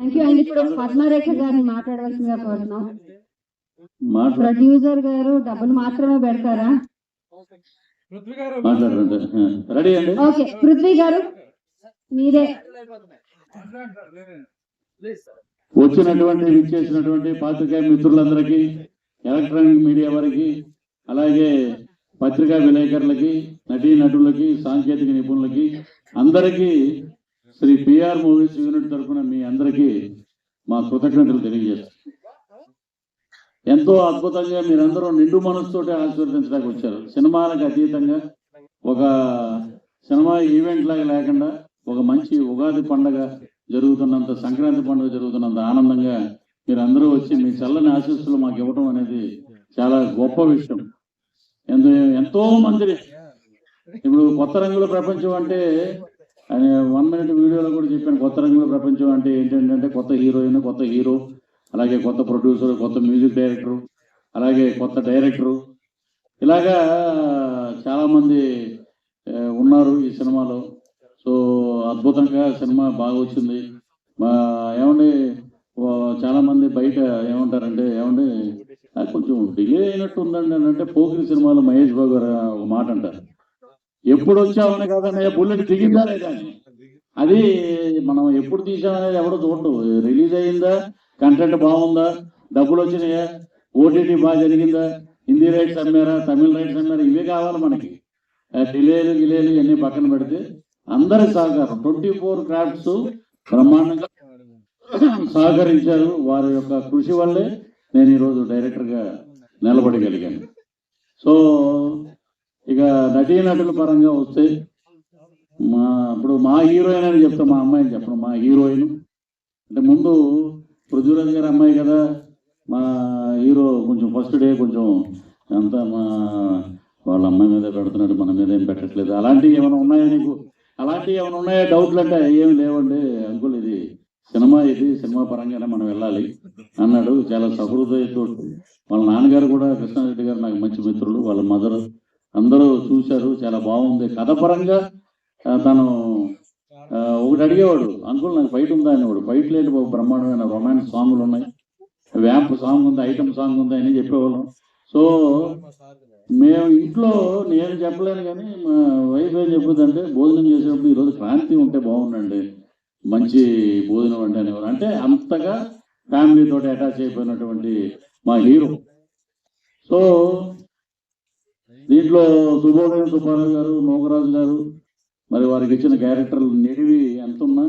Thank you అండి ఇప్పుడు పద్మరేఖ గారిని మాట్లాడవలసిందిగా కోరుతున్నాం. ప్రొడ్యూసర్ గారు డబ్బులు మాత్రమే పెడతారా? ఓకే. పృథ్వీ గారు మీరే. వచ్చినటువంటి విచ్చేసినటువంటి పాత్రికా మిత్రులందరికీ ఎలక్ట్రానిక్ మీడియా వారికి అలాగే పత్రికా విలేకరులకి నటీ నటులకి సాంకేతిక నిపుణులకి అందరికీ శ్రీ పిఆర్ మూవీస్ యూనిట్ తరఫున మీ అందరికీ మా కృతజ్ఞతలు తెలియజేస్తాం. ఎంతో అద్భుతంగా మీరందరూ నిండు మనసుతోటి ఆశీర్వదించడానికి వచ్చారు. సినిమాలకు అతీతంగా ఒక సినిమా ఈవెంట్ లాగా లేకుండా ఒక మంచి ఉగాది పండగ జరుగుతున్నంత సంక్రాంతి పండుగ జరుగుతున్నంత ఆనందంగా మీరు అందరూ వచ్చి మీ చల్లని ఆశీస్సులు మాకు ఇవ్వడం అనేది చాలా గొప్ప విషయం. ఎంతో ఎంతో మంది ఇప్పుడు కొత్త రంగుల ప్రపంచం అంటే వన్ మినిట్ వీడియోలో కూడా చెప్పాను కొత్త రంగుల ప్రపంచం అంటే ఏంటంటే కొత్త హీరోయిన్ కొత్త హీరో అలాగే కొత్త ప్రొడ్యూసర్ కొత్త మ్యూజిక్ డైరెక్టర్ అలాగే కొత్త డైరెక్టరు. ఇలాగా చాలామంది ఉన్నారు ఈ సినిమాలో. సో అద్భుతంగా సినిమా బాగా వచ్చింది. మా ఏమండి చాలామంది బయట ఏమంటారంటే ఏమండి కొంచెం డిలే అయినట్టు ఉందండి అని అంటే పోకిరి సినిమాలో మహేష్ బాబు గారు ఒక మాట అంటారు. ఎప్పుడు వచ్చామని కాదన్నయ్య బుల్లెట్ దిగిందా లేదా. అది మనం ఎప్పుడు తీసామనేది ఎవడో చూడటం రిలీజ్ అయిందా? కంటెంట్ బాగుందా? డబ్బులు వచ్చినాయా? ఓటీటీ బాగా జరిగిందా? హిందీ రైట్స్ అమ్మారా? తమిళ రైట్స్ అమ్మారా? ఇవే కావాలి మనకి. డిలేలు గిలేలు ఇవన్నీ పక్కన పెడితే అందరి సహకారం. ట్వంటీ ఫోర్ క్రాఫ్ట్స్ బ్రహ్మాండంగా సహకరించారు. వారి యొక్క కృషి వల్లే నేను ఈరోజు డైరెక్టర్గా నిలబడగలిగాను. సో ఇక నటీనటుల పరంగా వస్తే మా ఇప్పుడు మా హీరోయిన్ అని చెప్తాం మా అమ్మాయిని చెప్పడం మా హీరోయిన్. అంటే ముందు పృథ్వీరాజ్ గారి అమ్మాయి కదా మా హీరో కొంచెం ఫస్ట్ డే కొంచెం అంతా మా వాళ్ళ అమ్మాయి మీద పెడుతున్నాడు మన మీద ఏం పెట్టట్లేదు. అలాంటివి ఏమైనా ఉన్నాయా నీకు? అలాంటివి ఏమైనా ఉన్నాయా? డౌట్లు అంటే ఏమి లేవండి అంకుల్ ఇది సినిమా ఇది సినిమా పరంగానే మనం వెళ్ళాలి అన్నాడు. చాలా సహృదయతో వాళ్ళ నాన్నగారు కూడా కృష్ణారెడ్డి గారు నాకు మంచి మిత్రులు వాళ్ళ మదర్ అందరూ చూశారు చాలా బాగుంది. కథ పరంగా తను ఒకటి అడిగేవాడు అంకుల్ నాకు ఫైట్ ఉందా? అనేవాడు. ఫైట్ లేని బాబు బ్రహ్మాండమైన రొమాన్స్ సాంగ్లు ఉన్నాయి. వ్యాంప్ సాంగ్ ఉంది ఐటమ్ సాంగ్ ఉంది అని చెప్పేవాళ్ళం. సో మేము ఇంట్లో నేను చెప్పలేను కానీ మా వైఫ్ ఏం చెప్పుదంటే భోజనం చేసేటప్పుడు ఈరోజు క్రాంతి ఉంటే బాగుండండి. మంచి భోజనం అంటే అనేవారు. అంటే అంతగా ఫ్యామిలీ తోటి అటాచ్ అయిపోయినటువంటి మా హీరో. సో దీంట్లో సుబోధన సుబ్బారావు గారు నోగరాజు గారు మరి వారికి ఇచ్చిన క్యారెక్టర్లు నిడివి ఎంత ఉన్నా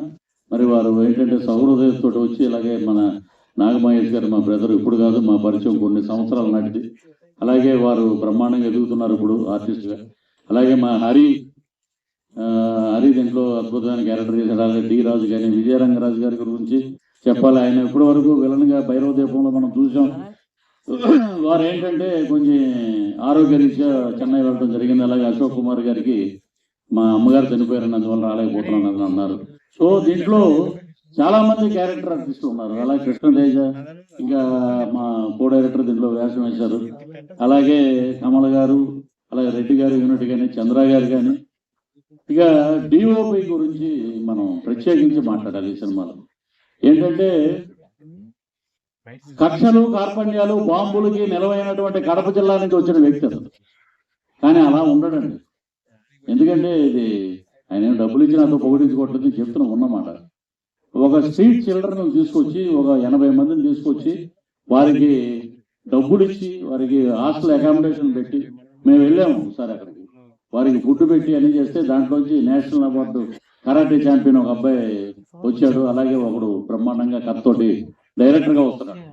మరి వారు ఏంటంటే సౌహృదయంతో వచ్చి ఇలాగే మన నాగమహేష్ గారు మా బ్రదర్ ఇప్పుడు కాదు మా పరిచయం కొన్ని సంవత్సరాల నాటిది. అలాగే వారు బ్రహ్మాండంగా ఎదుగుతున్నారు ఇప్పుడు ఆర్టిస్ట్గా అలాగే మా హరి హరి దీంట్లో అద్భుతమైన క్యారెక్టర్ చేశాడు. అలాగే డి రాజు కానీ విజయరంగరాజు గారి గురించి చెప్పాలి. ఆయన ఇప్పటి వరకు విలన్గా భైరవ దీపంలో మనం చూసాం. వారు ఏంటంటే కొంచెం ఆరోగ్య రీత్యా చెన్నై వెళ్ళడం జరిగింది. అలాగే అశోక్ కుమార్ గారికి మా అమ్మగారు చనిపోయారని అందువల్ల రాలేకపోతున్నాను అని అన్నారు. సో దీంట్లో చాలా మంది క్యారెక్టర్ ఆర్టిస్టులు ఉన్నారు. అలాగే కృష్ణతేజ ఇంకా మా కో డైరెక్టర్ దీంట్లో వేషం వేశారు. అలాగే కమల గారు అలాగే రెడ్డి గారు యూనిట్ కానీ చంద్ర గారు కానీ ఇక డిఓపి గురించి మనం ప్రత్యేకించి మాట్లాడాలి ఈ సినిమాలో. ఏంటంటే కక్షలు కార్పణ్యాలు బాంబులకి నిలవైనటువంటి కడప జిల్లా నుంచి వచ్చిన వ్యక్తి కానీ అలా ఉండడండి. ఎందుకంటే ఇది ఆయన డబ్బులు ఇచ్చి నాతో పొగిడించుకోవట్లేదు చెప్తున్నా ఉన్నమాట. ఒక స్ట్రీట్ చిల్డ్రన్ తీసుకొచ్చి ఒక ఎనభై మందిని తీసుకొచ్చి వారికి డబ్బులు ఇచ్చి వారికి హాస్టల్ అకామిడేషన్ పెట్టి మేము వెళ్ళాము సార్ అక్కడికి. వారికి ఫుడ్ పెట్టి అన్ని చేస్తే దాంట్లోంచి నేషనల్ అవార్డు కరాటే ఛాంపియన్ ఒక అబ్బాయి వచ్చాడు. అలాగే ఒకడు బ్రహ్మాండంగా కత్తోటి డైరెక్టర్గా వస్తున్నాడు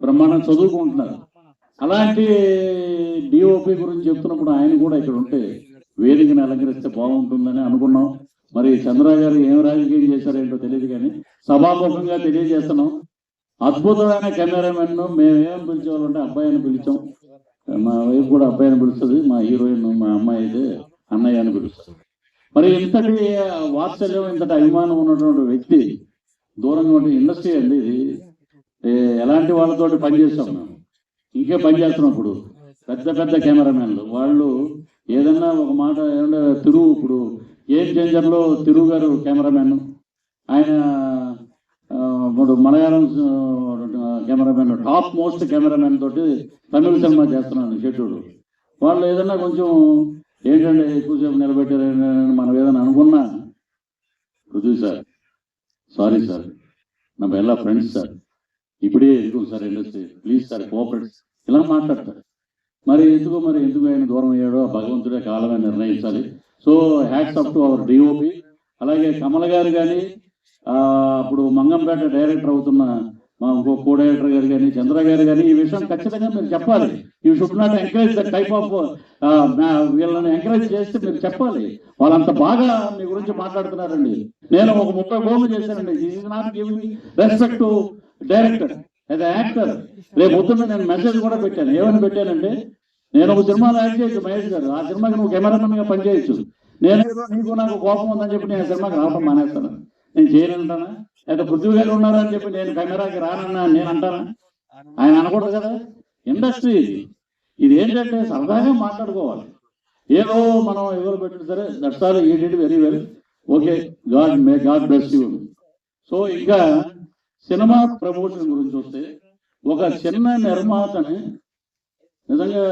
బ్రహ్మాండంగా చదువుకుంటున్నారు. అలాంటి డిఓపి గురించి చెప్తున్నప్పుడు ఆయన కూడా ఇక్కడ ఉంటే వేదికని అలంకరిస్తే బాగుంటుందని అనుకున్నాం. మరి చంద్ర గారు ఏం రాజకీయం చేశారేంటో తెలియదు కానీ సభాముఖంగా తెలియజేస్తున్నాం. అద్భుతమైన కెమెరామెన్ మేమేం పిలిచేవాళ్ళంటే అబ్బాయిని పిలిచాం. మా వైఫ్ కూడా అబ్బాయిని పిలుస్తుంది మా హీరోయిన్ మా అమ్మాయి అయితే అన్నయ్య అని పిలుస్తుంది. మరి ఇంతటి వాత్సల్యం ఇంతటి అభిమానం ఉన్నటువంటి వ్యక్తి దూరంగా ఉంటే ఇండస్ట్రీ అండి ఇది. ఎలాంటి వాళ్ళతో పనిచేస్తాం మేము? ఇంకే పనిచేస్తున్నాం ఇప్పుడు. పెద్ద పెద్ద కెమెరామెన్లు. వాళ్ళు ఏదన్నా ఒక మాట ఏమన్నా తిరుగు ఇప్పుడు. ఏం చేంజర్లో తిరుగు గారు కెమెరామెన్ ఆయన ఇప్పుడు Malayalam cameraman top most cameraman తోటి తమిళ సినిమా చేస్తున్నాను షెడ్యూల్. వాళ్ళు ఏదన్నా కొంచెం ఏంటంటే ఎక్కువసేపు నిలబెట్టారు మనం ఏదైనా అనుకున్నా? రుజు సార్ సారీ సార్. నా ఎలా ఫ్రెండ్స్ సార్. ఇప్పుడే ఎందుకు sir industry please sir cooperate ఇలా మాట్లాడతారు. మరి ఎందుకు మరి ఎందుకు ఆయన దూరం అయ్యాడో భగవంతుడే కాలమే నిర్ణయించాలి. So hats up to our DOP అలాగే కమల గారు కానీ అప్పుడు మంగంపేట డైరెక్టర్ అవుతున్న మా ఇంకో కో డైరెక్టర్ గారు కానీ చంద్ర గారు కానీ ఈ విషయం ఖచ్చితంగా మీరు చెప్పాలి. You should not encourage the type of వీళ్ళని ఎంకరేజ్ చేస్తే మీరు చెప్పాలి. వాళ్ళంత బాగా మీ గురించి మాట్లాడుతున్నారండి. నేను ఒక ముప్పై ఫోన్లు చేశానండి. This is not giving respect to director as actor రేపు పొద్దున్న నేను మెసేజ్ కూడా పెట్టాను. ఏమని పెట్టానంటే నేను ఒక సినిమాలో యాక్ట్ చేయొచ్చు మహేష్ గారు. ఆ సినిమాకి నువ్వు కెమెరామెన్గా పనిచేయచ్చు. నేను నీకు నాకు కోపం ఉందని చెప్పి నేను సినిమాకి రావడం మానేస్తాను. నేను చేయనంటానా లేదా పృథ్వీ గారు ఉన్నారని చెప్పి నేను కెమెరాకి రానన్నా నేను అంటానా? ఆయన అనకూడదు కదా. ఇండస్ట్రీ ఇది. ఇది ఏంటంటే సరదాగా మాట్లాడుకోవాలి. ఏదో మనం ఎవరు పెట్టిన సరే that's all he did very well okay God may God bless you so ఇంకా సినిమా ప్రమోషన్ గురించి వస్తే ఒక చిన్న నిర్మాతని నిజంగా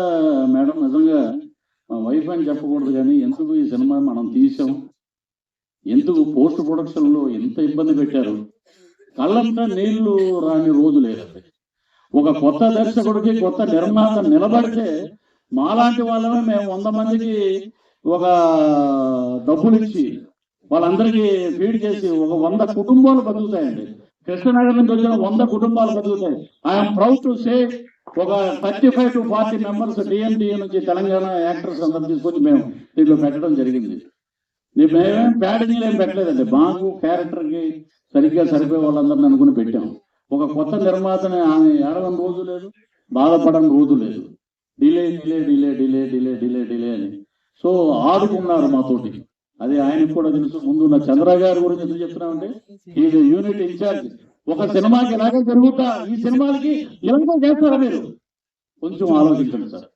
మేడం నిజంగా మా వైఫ్ అని చెప్పకూడదు కానీ ఎందుకు ఈ సినిమా మనం తీసాం? ఎందుకు పోస్ట్ ప్రొడక్షన్లో ఎంత ఇబ్బంది పెట్టారు? కళ్ళంతా నీళ్ళు రాని రోజు లేదండి ఒక కొత్త దర్శకుడికి కొత్త నిర్మాత నిలబడితే మాలాంటి వాళ్ళమే మేము వంద మందికి ఒక డబ్బులు ఇచ్చి వాళ్ళందరికీ ఫీడ్ చేసి ఒక వంద కుటుంబాలు బతుకుతాయండి. కృష్ణనగర్ నుంచి వచ్చిన వంద కుటుంబాలు బతుకుతాయి. ఐఎమ్ ప్రౌడ్ టు సే ఒక thirty five to forty members DMDA నుంచి తెలంగాణ యాక్టర్స్ అందరం తీసుకొచ్చి మేము దీంట్లో పెట్టడం జరిగింది. నీ- మేమేం ప్యాడింగ్ ఏం పెట్టలేదండి. మాకు క్యారెక్టర్కి సరిగ్గా సరిపోయే వాళ్ళందరిని అనుకుని పెట్టాం. ఒక కొత్త నిర్మాతని ఆమె ఏడవని రోజు లేదు బాధపడని రోజు లేదు. Delay delay delay delay delay delay delay అని. సో ఆడుకున్నారు మాతోటి. అది ఆయనకు కూడా తెలుసు. ముందు ఉన్న చంద్ర గారి గురించి ఎందుకు చెప్తున్నామంటే ఈజ్ యూనిట్ ఇన్ఛార్జ్ ఒక సినిమాకి ఇలాగే జరుగుతా ఈ సినిమాలకి ఇలాగే చేస్తారా మీరు? కొంచెం ఆలోచించండి sir.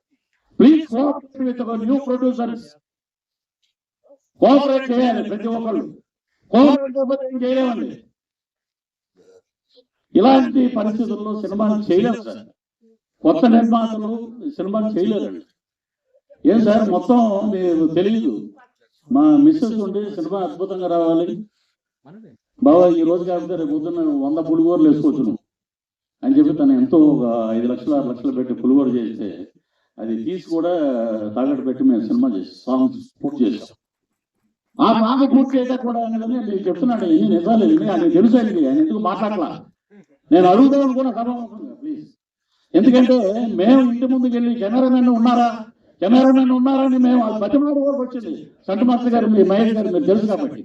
Please cooperate with new producers cooperate చేయాలి ప్రతి ఒక్కళ్ళు కోఆపరేట్ చేయకపోతే ఏం చేయలేమండి. ఇలాంటి పరిస్థితుల్లో సినిమాలు చేయలేదు సార్. కొత్త నిర్మాతలు సినిమాలు చేయలేదండి ఏం సార్ మొత్తం మీకు తెలియదు మా మిస్సెస్ ఉండి సినిమా అద్భుతంగా రావాలి. బాబా ఈ రోజు కాకపోతే రేపు పొద్దున్న వంద పులిగోరలు వేసుకోవచ్చు అని చెప్పి తను ఎంతో ఒక ఐదు లక్షలు ఆరు లక్షలు పెట్టి పులిగోర చేస్తే అది తీసి కూడా తాగట్టు పెట్టి మేము సినిమా చేసి సాంగ్స్ పూర్తి చేసాం ఆ సాంగ్ పూర్తి చేయడం కూడా అనేది నేను చెప్తున్నాను ఎన్ని నిజాలు ఆయన తెలుసు ఆయనకి ఆయన ఎందుకు మాట్లాడలా? నేను అడుగుదాం అనుకున్న సభ ప్లీజ్ ఎందుకంటే మేము ఇంటి ముందుకు వెళ్ళి కెమెరామెన్ ఉన్నారా? కెమెరామెన్ ఉన్నారని మేము బతిమాడు వరకు వచ్చింది. సంట మాస్టర్ గారు మీ మహేష్ గారు మీరు తెలుసు కాబట్టి.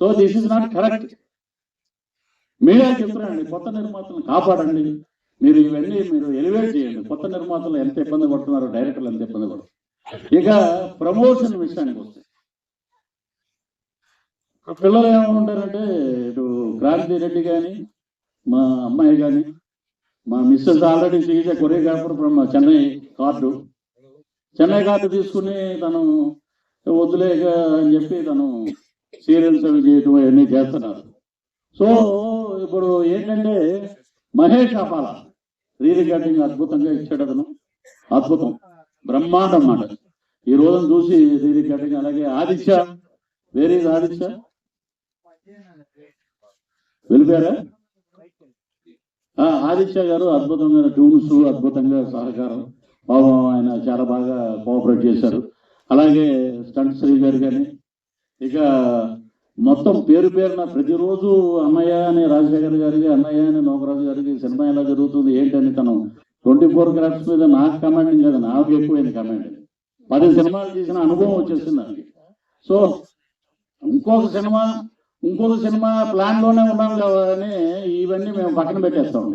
So this is not correct. Media చెప్తున్నారండి కొత్త నిర్మాతలను కాపాడండి. మీరు ఇవన్నీ మీరు ఎలివేట్ చేయండి. కొత్త నిర్మాతలు ఎంత ఇబ్బంది పడుతున్నారు డైరెక్టర్లు ఎంత ఇబ్బంది పడుతున్నారు. ఇక ప్రమోషన్ విషయానికి వస్తే. పిల్లలు ఏమంటారంటే ఇటు క్రాంతి రెడ్డి కానీ మా అమ్మాయి కానీ మా mrs already she's choreographer from Chennai card. Chennai card తీసుకుని తను వదిలేక అని చెప్పి తను సీరియల్స్ అవి చేయటం అవన్నీ చేస్తున్నారు. సో ఇప్పుడు ఏంటంటే మహేష్ అపాల రీ రికార్డింగ్ అద్భుతంగా ఇచ్చాడు అతను. అద్భుతం. బ్రహ్మాండం అన్నమాట ఈ రోజును చూసి రీ రికార్డింగ్ అలాగే ఆదిత్య వేరే ఆదిత్య? వెళ్ళిపోయారా? ఆదిత్య గారు అద్భుతమైన ట్యూన్స్ అద్భుతంగా సహకారం. పాపం ఆయన చాలా బాగా కోఆపరేట్ చేశారు. అలాగే స్టంట్ శ్రీ గారు కానీ ఇక మొత్తం పేరు పేరున ప్రతిరోజు అన్నయ్య అని రాజశేఖర్ గారికి అన్నయ్య అని నోకరాజు గారికి సినిమా ఎలా జరుగుతుంది ఏంటని తను ట్వంటీ ఫోర్ క్రాఫ్ట్స్ మీద నాకు కమాండింగ్ కదా నాకు ఎక్కువైంది కమాండింగ్ పది సినిమాలు చేసిన అనుభవం వచ్చేసింది నాకు సో ఇంకొక సినిమా ఇంకొక సినిమా ప్లాన్లోనే ఉన్నాం కదా అని ఇవన్నీ మేము పక్కన పెట్టేస్తాం.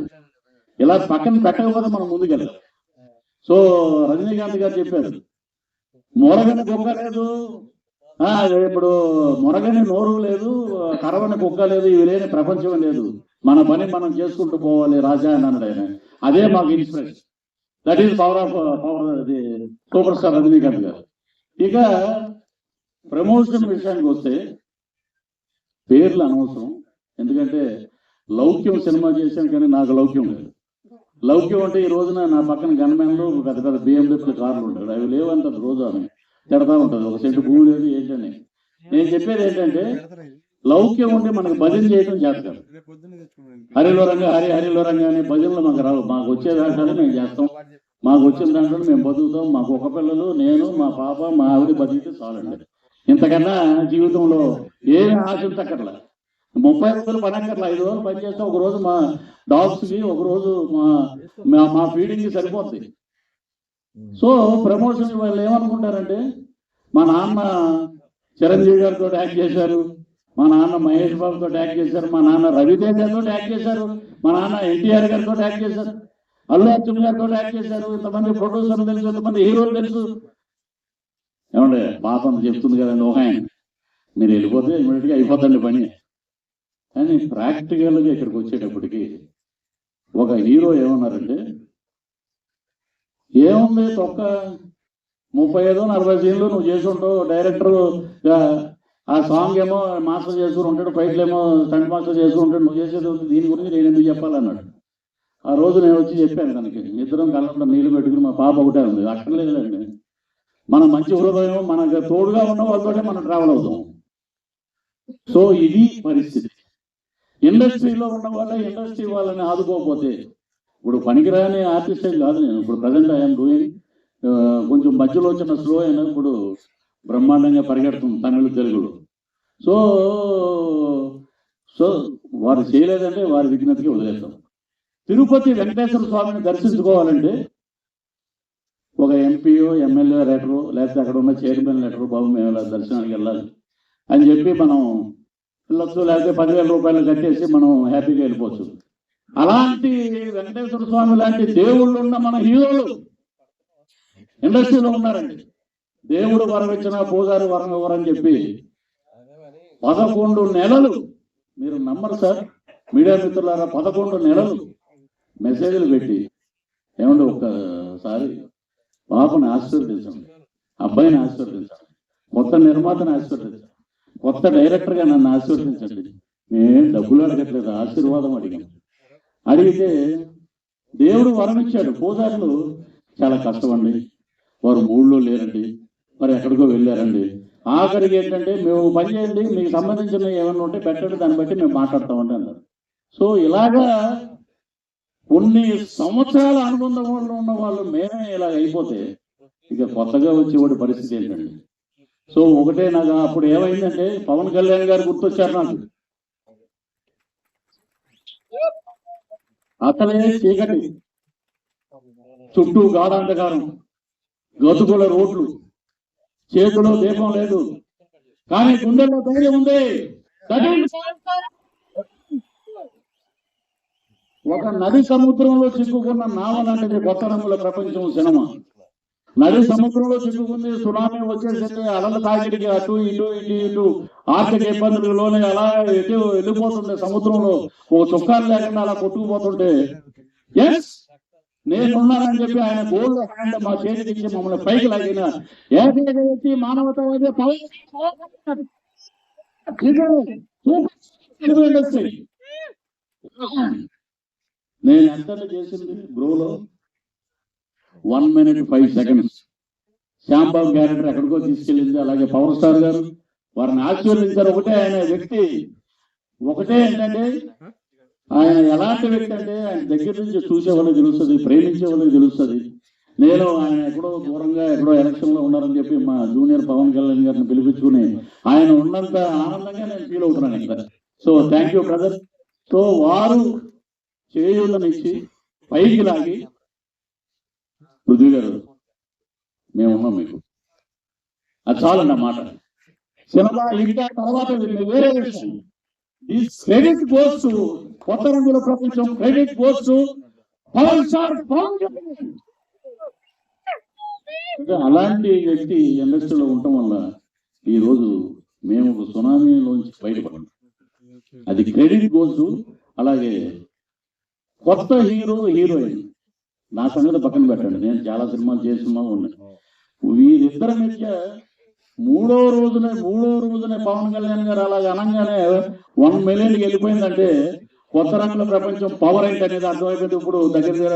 ఇలా పక్కన పెట్టకపోతే మనం ముందుకెళ్ళాం సో రజనీకాంత్ గారు చెప్పారు. మొరగని కుక్క లేదు. ఆ, ఇప్పుడు మొరగని నోరు లేదు కరవని కుక్క లేదు ఇవి లేని ప్రపంచం లేదు. మన పని మనం చేసుకుంటూ పోవాలి రాజా అని అన్నాడు ఆయన. అదే మాకు inspiration that is power of power super star Rajinikanth garu. ఇక ప్రమోషన్ విషయానికి వస్తే పేర్లు అనవసరం. ఎందుకంటే లౌక్యం సినిమా చేశాను కానీ నాకు లౌక్యం లేదు. లౌక్యం అంటే ఈ రోజున నా పక్కన గన్మెన్లు పెద్ద పెద్ద బిఎండబ్ల్యూ కార్లు ఉంటాడు అవి లేవంటారు రోజు ఆమె తిడతా ఉంటుంది ఒక సెంటు భూమి లేదు ఏంటని నేను చెప్పేది ఏంటంటే లౌక్యం ఉంటే మనకు భజన చేయడం చేస్తారు హరిలో రంగా హరి హరిలో రంగా అనే భజనలు మాకు రావు. మాకు వచ్చే దాంట్లో మేము చేస్తాం. మాకు వచ్చిన దాంట్లో మేము బతుకుతాం. మాకు ఒక పిల్లలు నేను మా పాప మా ఆవిడ బతికితే చాలండి. ఇంతకన్నా జీవితంలో ఏమి ఆశించక్కర్లా. ముప్పై రోజులు పని అక్కర్లా. ఐదు రోజులు పని చేస్తే ఒక రోజు మా డాగ్స్కి ఒక రోజు మా మా- మా ఫీడింగ్కి సరిపోద్ది. సో ప్రమోషన్ వాళ్ళు ఏమనుకుంటారంటే మా నాన్న చిరంజీవి గారితో యాక్ట్ చేశారు మా నాన్న మహేష్ బాబుతో యాక్ట్ చేశారు మా నాన్న రవితేజతో యాక్ట్ చేశారు మా నాన్న ఎన్టీఆర్ గారితో యాక్ట్ చేశారు అల్లు అర్జున్ గారితో యాక్ట్ చేశారు ఇంతమంది ప్రొడ్యూసర్ తెలుసు ఇంతమంది హీరోలు తెలుసు. ఏమంటే పాపం చెప్తుంది కదండి ఒక ఆయన. మీరు వెళ్ళిపోతే ఇమీడియట్గా అయిపోతుంది పని. కానీ ప్రాక్టికల్గా ఇక్కడికి వచ్చేటప్పటికి ఒక హీరో ఏమన్నారంటే ఏముంది తొక్క? ముప్పై ఐదు నలభై సీన్లు నువ్వు చేసి ఉంటావు డైరెక్టర్ ఆ సాంగ్ ఏమో మాస్టర్ చేసుకుని ఉంటాడు ఫైట్లు ఏమో స్టంట్ మాస్టర్ చేసుకుని ఉంటాడు నువ్వు చేసేది ఉంది, దీని గురించి నేను ఎందుకు చెప్పాలన్నాడు. ఆ రోజు నేను వచ్చి చెప్పాను తనకి ఇద్దరం కళ్ళంలో నీళ్ళు పెట్టుకుని మా పాప ఒకటే ఉంది అక్కర్లేదండి మన మంచి హృదయం మనకు తోడుగా ఉన్న వాళ్ళతోనే మనం ట్రావెల్ అవుతాం. సో ఇది పరిస్థితి. ఇండస్ట్రీలో ఉన్న వాళ్ళ ఇండస్ట్రీ వాళ్ళని ఆదుకోకపోతే ఇప్పుడు పనికిరాని ఆర్టిస్ట్ ఏం కాదు నేను. ఇప్పుడు ప్రజెంట్ ఐఎమ్ డూయింగ్ కొంచెం మధ్యలో వచ్చిన స్లో అయినా ఇప్పుడు బ్రహ్మాండంగా పరిగెడుతుంది తమిళ తెలుగులో. సో సో వారు చేయలేదంటే వారి విఘ్నతకి వదిలేస్తాం. తిరుపతి వెంకటేశ్వర స్వామిని దర్శించుకోవాలంటే ఒక ఎంపీఓ ఎమ్మెల్యే లెటరు లేకపోతే అక్కడ ఉన్న చైర్మన్ లెటరు బాబు మేము ఇలా దర్శనానికి వెళ్ళాలి అని చెప్పి మనం వెళ్ళొచ్చు లేకపోతే పదివేల రూపాయలు కట్టేసి మనం హ్యాపీగా వెళ్ళిపోవచ్చు. అలాంటి వెంకటేశ్వర స్వామి లాంటి దేవుళ్ళు ఉన్న మన హీరోలు ఇండస్ట్రీలో ఉన్నారండి. దేవుడు వరం ఇచ్చిన పూజారి వరం ఇవ్వరని చెప్పి పదకొండు నెలలు మీరు నమ్మరు సార్. మీడియా మిత్రులారా పదకొండు నెలలు మెసేజ్లు పెట్టి ఏమంటే ఒక్కసారి పాపని ఆశీర్వదించండి అబ్బాయిని ఆశీర్వదించండి మొత్తం నిర్మాతని ఆశీర్వదించండి. కొత్త డైరెక్టర్గా నన్ను ఆశీర్వదించండి. నేను డబ్బులు అడగట్లేదు ఆశీర్వాదం అడిగాను. అడిగితే దేవుడు వరం ఇచ్చాడు. పూజారులు చాలా కష్టం అండి వారు మూడులో లేరండి. మరి ఎక్కడికో వెళ్ళారండి. ఆఖరికి ఏంటంటే మేము పని చేయండి మీకు సంబంధించిన ఏమైనా ఉంటే పెట్టండి దాన్ని బట్టి మేము మాట్లాడతామండి అన్నారు. సో ఇలాగా కొన్ని సంవత్సరాల అనుబంధం ఉన్న వాళ్ళు మేమే ఇలా అయిపోతే ఇక కొత్తగా వచ్చేవాడి పరిస్థితి ఏంటండి? సో ఒకటే నాకు అప్పుడు ఏమైందంటే పవన్ కళ్యాణ్ గారు గుర్తొచ్చారు నాకు. అసలే చీకటి చుట్టూ గాఢాంధకారం గతుకుల రోడ్లు చేతిలో దీపం లేదు. కానీ గుండెల్లో ధైర్యం ఉంది. ఒక నది సముద్రంలో చిక్కుకున్న నావ లాంటిది కొత్త రంగుల ప్రపంచం సినిమా. నది సముద్రంలో చిక్కుకుంది సునామీ వచ్చేసింది అలల తాకిడికి అటు ఇటు ఇటు ఇటు ఆర్థిక ఇబ్బందులలోనే అలా ఎటు వెళ్ళిపోతుంది సముద్రంలో. ఓ చుక్కాలు లేకుండా అలా కొట్టుకుపోతుంటే ఎస్ నేనున్నానని చెప్పి ఆయన గోల్డ్ హ్యాండ్ మా చేతికి ఇచ్చి మమ్మల్ని పైకి లాగిన ఏకైక వ్యక్తి మానవతావాది ఇండస్ట్రీ నేను ఎంత చేసింది బ్రోలో? One minute five seconds Shyambabu character ఎక్కడికో తీసుకెళ్ళింది. అలాగే పవర్ స్టార్ గారు. వారిని ఆశీర్వదించారు. ఒకటే ఆయన వ్యక్తి. ఒకటే ఏంటంటే ఆయన ఎలాంటి వ్యక్తి అంటే ఆయన దగ్గర నుంచి చూసే వాళ్ళకి తెలుస్తుంది ప్రేమించే వాళ్ళకి తెలుస్తుంది. నేను ఆయన ఎక్కడో దూరంగా ఎక్కడో ఎలక్షన్లో ఉన్నారని చెప్పి మా జూనియర్ పవన్ కళ్యాణ్ గారిని పిలిపించుకుని ఆయన ఉన్నంత ఆనందంగా నేను ఫీల్ అవుతున్నాను ఇక్కడ. So thank you brother so వారు చేయూళ్ళనిచ్చి పైకి లాగి పృథ్వీ గారు మేమున్నాం మీకు. అది చాలండి ఆ మాట. సినిమా ఇంకా తర్వాత వేరే విషయం. ఈ క్రెడిట్ గోస్ టు కొత్త రంగుల ప్రపంచం credit goes to Pavan Pavan అలాంటి వ్యక్తి ఇండస్ట్రీలో ఉండటం వల్ల ఈ రోజు మేము ఒక సునామీలోంచి బయటపడాం అది క్రెడిట్ గోస్ అలాగే కొత్త హీరో హీరోయిన్. నా సంగతి పక్కన పెట్టండి. నేను చాలా సినిమాలు చేస్తున్నా ఉన్నాయి. వీరిద్దరి మధ్య మూడో రోజునే మూడో రోజునే పవన్ కళ్యాణ్ గారు అలాగ అనగానే వన్ మిలియన్కి వెళ్ళిపోయిందంటే కొత్త రంగుల ప్రపంచం పవర్ ఏంటి అనేది అర్థమైపోయింది. ఇప్పుడు దగ్గర దగ్గర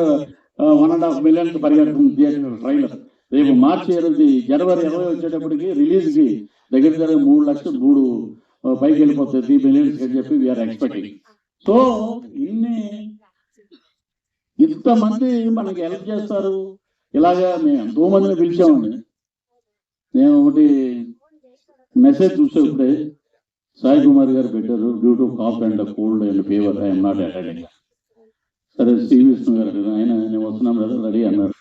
వన్ అండ్ హాఫ్ మిలియన్ పరిగెడుతుంది థియేటర్ ట్రైలర్ రేపు మార్చి ఇరవై జనవరి ఇరవై వచ్చేటప్పటికి రిలీజ్కి దగ్గర దగ్గర మూడు లక్షలు మూడు పైకి వెళ్ళిపోతుంది త్రీ మిలియన్స్ అని చెప్పి వీఆర్ ఎక్స్పెక్టింగ్ సో ఇన్ని ఇంతమంది మనకి హెల్ప్ చేస్తారు. ఇలాగా మేము ఎంతో మందిని పిలిచామండి. నేను ఒకటి మెసేజ్ చూసే ఇప్పుడే సాయి కుమార్ గారు పెట్టారు due to cough and cold and fever I'm not attending సరే సి. విష్ణు గారు ఆయన నేను వస్తున్నాం కదా రెడీ అన్నారు.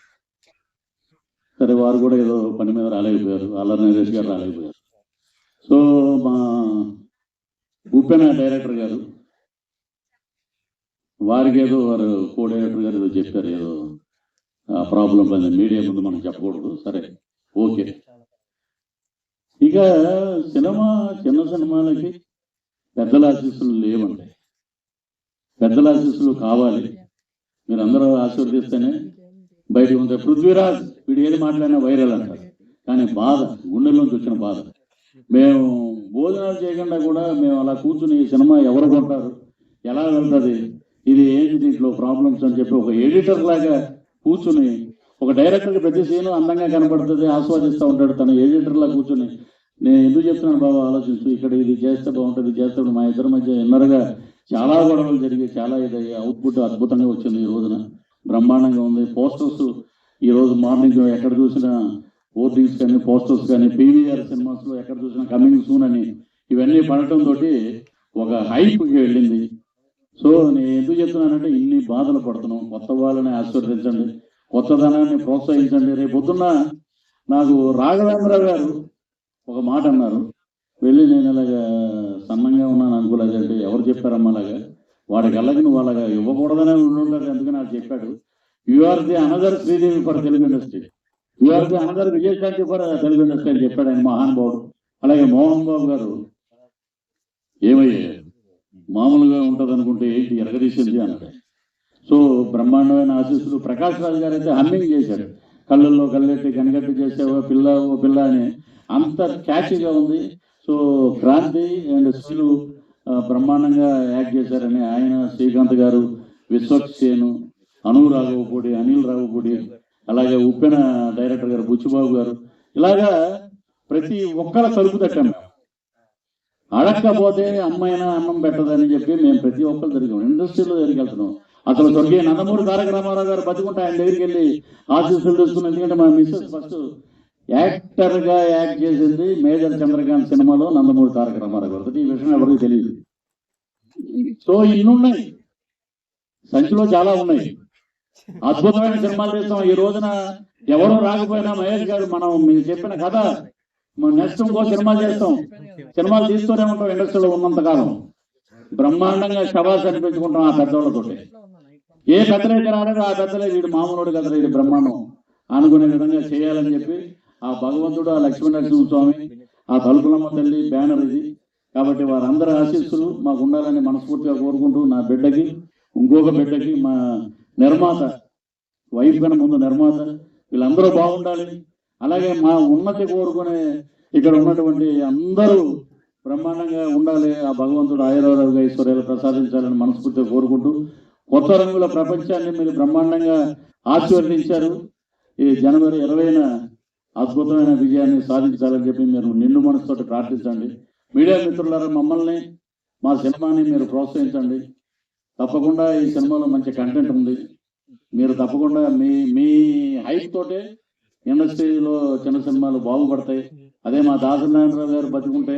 సరే వారు కూడా ఏదో పని మీద రాలేకపోయారు అల్లరి నరేష్ గారు రాలేకపోయారు. సో మా ఉప్పెన డైరెక్టర్ గారు వారికి ఏదో వారు కోఆర్డినేటర్ గారు ఏదో చెప్పారు ఏదో ప్రాబ్లం పని మీడియా ముందు మనం చెప్పకూడదు. సరే ఓకే. ఇక సినిమా చిన్న సినిమాలకి పెద్దల ఆశీస్సులు లేవండి. పెద్దల ఆశీస్సులు కావాలి. మీరు అందరూ ఆశీర్వదిస్తేనే బయటకు ఉంటాయి పృథ్వీరాజ్ వీడు ఏది మాట్లాడినా వైరల్ అంటారు. కానీ బాధ గుండెల్లోంచి వచ్చిన బాధ. మేము భోజనాలు చేయకుండా కూడా మేము అలా కూర్చుని ఈ సినిమా ఎవరు కొంటారు? ఎలా వెళ్తుంది? ఇది ఏంటి దీంట్లో ప్రాబ్లమ్స్ అని చెప్పి ఒక ఎడిటర్ లాగా కూర్చుని ఒక డైరెక్టర్ ప్రతి సీన్ అందంగా కనపడుతుంది ఆస్వాదిస్తూ ఉంటాడు తన ఎడిటర్లా కూర్చుని. నేను ఎందుకు చెప్తున్నాను బాబా ఆలోచించు ఇక్కడ ఇది చేస్తే బాగుంటుంది ఇది చేస్తే మా ఇద్దరి మధ్య ఎన్నరగా చాలా గొడవలు జరిగి చాలా ఇది అవుట్పుట్ అద్భుతంగా వచ్చింది ఈ రోజున. బ్రహ్మాండంగా ఉంది. పోస్టర్స్ ఈ రోజు మార్నింగ్ ఎక్కడ చూసినా ఓటింగ్స్ కానీ పోస్టర్స్ కానీ పీవీఆర్ సినిమాస్లో ఎక్కడ చూసినా కమింగ్ సూన్ అని ఇవన్నీ పడటం తోటి ఒక హైప్కి వెళ్ళింది. సో నేను ఎందుకు చెప్తున్నానంటే ఇన్ని బాధలు పడుతున్నాం. కొత్త వాళ్ళని ఆశీర్వదించండి. కొత్తదనాన్ని ప్రోత్సహించండి. రేపు పొద్దున్న నాకు రాఘవేంద్రరావు గారు ఒక మాట అన్నారు. వెళ్ళి నేను ఇలాగా సన్నంగా ఉన్నాను అనుకోలేదు అంటే ఎవరు చెప్పారమ్మా అలాగా? వాడికి అలాగే నువ్వు అలాగా ఇవ్వకూడదనే ఉండాలి ఎందుకని నాకు చెప్పాడు. You are the another Sridevi for Telugu industry you are the another Vijayashanti for Telugu industry అని చెప్పాడు ఆయన మహానుభావుడు. అలాగే మోహన్ బాబు గారు ఏమయ్యారు మామూలుగా ఉంటుంది అనుకుంటే ఏంటి ఎరగదీసింది అన్నాడు. సో బ్రహ్మాండమైన ఆశీస్సులు ప్రకాష్ రాజు గారు అయితే హమ్మింగ్ చేశాడు. కళ్ళల్లో కళ్ళెట్టి కనగట్టి చేసేవో పిల్ల ఓ పిల్ల అని. అంత క్యాచ్గా ఉంది. సో క్రాంతి అండ్ శ్రీలు బ్రహ్మాండంగా యాక్ట్ చేశారని ఆయన శ్రీకాంత్ గారు విశ్వక్సేను అను రాఘవపూడి అనిల్ రాఘవపూడి అలాగే ఉప్పెన డైరెక్టర్ గారు బుచ్చిబాబు గారు ఇలాగా ప్రతి ఒక్కళ్ళ తలుపు తట్టాం అడగకపోతే అమ్మైనా అన్నం పెట్టదని చెప్పి మేము ప్రతి ఒక్కరు తిరిగాం. ఇండస్ట్రీలో తిరిగెళ్తున్నాం. అసలు స్వర్గీయ నందమూరి తారక రామారావు గారు బతుకుంటే ఆయన దగ్గరికి వెళ్ళి ఆశీస్సులు తీసుకున్నాం ఎందుకంటే మా మిస్సెస్ ఫస్ట్ యాక్టర్గా యాక్ట్ చేసింది మేజర్ చంద్రకాంత్ సినిమాలో నందమూరి తారక రామారావు గారు. ఈ విషయం ఎవరికి తెలియదు. సో ఇన్నున్నాయి. సంచిలో చాలా ఉన్నాయి. అద్భుతమైన సినిమాలు తీస్తాం ఈ రోజున ఎవరు రాకపోయినా మహేష్ గారు మనం మీరు చెప్పిన కథ మన నెక్స్ట్ ఇంకో సినిమా చేస్తాం. సినిమాలు తీస్తూనే ఉంటాం ఇండస్ట్రీలో ఉన్నంత కాలం. బ్రహ్మాండంగా శబాస్ అనిపించుకుంటాం ఆ పెద్దోళ్ళతో ఏ పెద్దలైతే రాలేదో ఆ పెద్దలే వీడు మామూలుడు కదా వీడు బ్రహ్మాండం అనుకునే విధంగా చేయాలని చెప్పి ఆ భగవంతుడు ఆ లక్ష్మీ నరసింహ స్వామి ఆ తలుపులమ్మ తల్లి బ్యానర్ ఇది. కాబట్టి వారందరి ఆశీస్సులు మాకు ఉండాలని మనస్ఫూర్తిగా కోరుకుంటూ నా బిడ్డకి ఇంకొక బిడ్డకి మా నిర్మాత వైఫ్ కన్నా ముందు నిర్మాత వీళ్ళందరూ బాగుండాలి. అలాగే మా ఉన్నతి కోరుకునే ఇక్కడ ఉన్నటువంటి అందరూ బ్రహ్మాండంగా ఉండాలి ఆ భగవంతుడు ఆయురారోగ్య ఐశ్వర్యాలు ప్రసాదించాలని మనస్ఫూర్తిగా కోరుకుంటూ కొత్త రంగుల ప్రపంచాన్ని మీరు బ్రహ్మాండంగా ఆశీర్వదించారు. ఈ జనవరి ఇరవైన అద్భుతమైన విజయాన్ని సాధించాలని చెప్పి మీరు నిండు మనసుతో ప్రార్థించండి. మీడియా మిత్రులారా మమ్మల్ని మా సినిమాని మీరు ప్రోత్సహించండి. తప్పకుండా ఈ సినిమాలో మంచి కంటెంట్ ఉంది. మీరు తప్పకుండా మీ మీ హైప్ తోటే ఇండస్ట్రీలో చిన్న సినిమాలు బాగుపడతాయి. అదే మా దాసనారాయణరావు గారు బతుకుంటే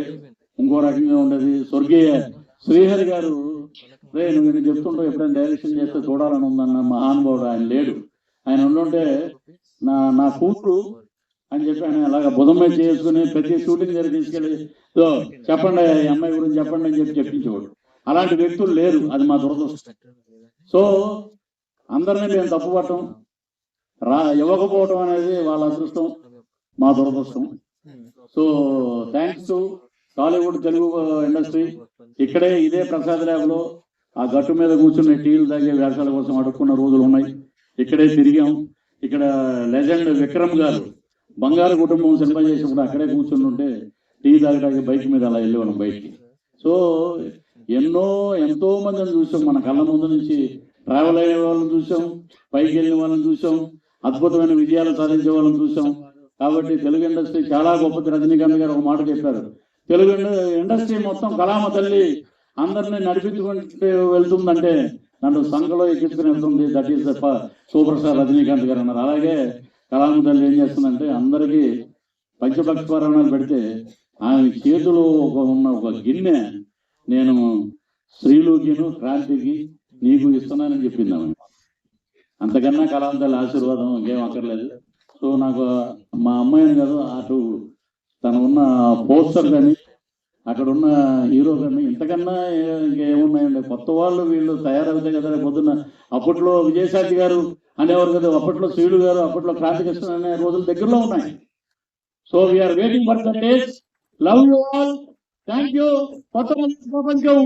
ఇంకో రకంగా ఉండేది. స్వర్గీయ శ్రీహరి గారు రే నువ్వు నేను చెప్తుంటావు ఎప్పుడైనా డైరెక్షన్ చేస్తే చూడాలని ఉందన్న మహానుభావుడు ఆయన లేడు. ఆయన ఉండుంటే నా నా కూతురు అని చెప్పి ఆయన అలాగా బుధం మీద చేసుకుని ప్రతి షూటింగ్ దగ్గర తీసుకెళ్ళి చెప్పండి ఈ అమ్మాయి గురించి చెప్పండి అని చెప్పి చెప్పించేవాడు. అలాంటి వ్యక్తులు లేరు. అది మా దురదృష్టం. సో అందరినీ మేము తప్పుపట్టం. రా ఇవ్వకపోవటం అనేది వాళ్ళ అదృష్టం మా దురదృష్టం. So thanks to Tollywood Telugu industry ఇక్కడే ఇదే ప్రసాద్ ల్యాబ్లో ఆ గట్టు మీద కూర్చుని టీలు తాగే వేషాల కోసం అడుక్కున్న రోజులు ఉన్నాయి. ఇక్కడే తిరిగాం. ఇక్కడ లెజెండ్ విక్రమ్ గారు బంగారు కుటుంబం సినిమా చేసినప్పుడు అక్కడే కూర్చుని ఉంటే టీ తాగడానికి బైక్ మీద అలా వెళ్ళేవాళ్ళం బయటికి. సో ఎన్నో ఎంతో మందిని చూసాం. మన కళ్ళ ముందు నుంచి ట్రావెల్ అయ్యే వాళ్ళని చూసాం. పైకి వెళ్ళిన వాళ్ళని చూసాం. అద్భుతమైన విజయాలు సాధించే వాళ్ళని చూసాం కాబట్టి తెలుగు ఇండస్ట్రీ చాలా గొప్పది రజనీకాంత్ గారు ఒక మాట చెప్పారు. తెలుగు ఇండస్ట్రీ మొత్తం కళామ తల్లి అందరినీ నడిపించుకుంటూ వెళ్తుందంటే నన్ను సంఘలో ఎక్కించుకుని వెళ్తుంది. That is super star Rajinikanth garu అన్నారు. అలాగే కళామ తల్లి ఏం చేస్తుందంటే అందరికీ పంచభక్తి పారాయణాలు పెడితే ఆమె చేతిలో ఒక ఉన్న ఒక గిన్నె నేను స్త్రీలోకిను క్రాంతికి నీకు ఇస్తున్నానని చెప్పింది ఆమె. అంతకన్నా కళాంతల ఆశీర్వాదం ఇంకేం అక్కర్లేదు. సో నాకు మా అమ్మాయిని కాదు అటు తను ఉన్న పోస్టర్ కానీ అక్కడ ఉన్న హీరో కానీ ఇంతకన్నా ఇంకేమున్నాయండి? కొత్త వాళ్ళు వీళ్ళు తయారవుతే కదా పొద్దున్న అప్పట్లో విజయశాంతి గారు అనేవారు కదా అప్పట్లో శివుడు గారు అప్పట్లో క్రాంతికృష్ణ అనే రోజులు దగ్గరలో ఉన్నాయి. So we are waiting for the days love you all thank you కొత్త ప్రపంచం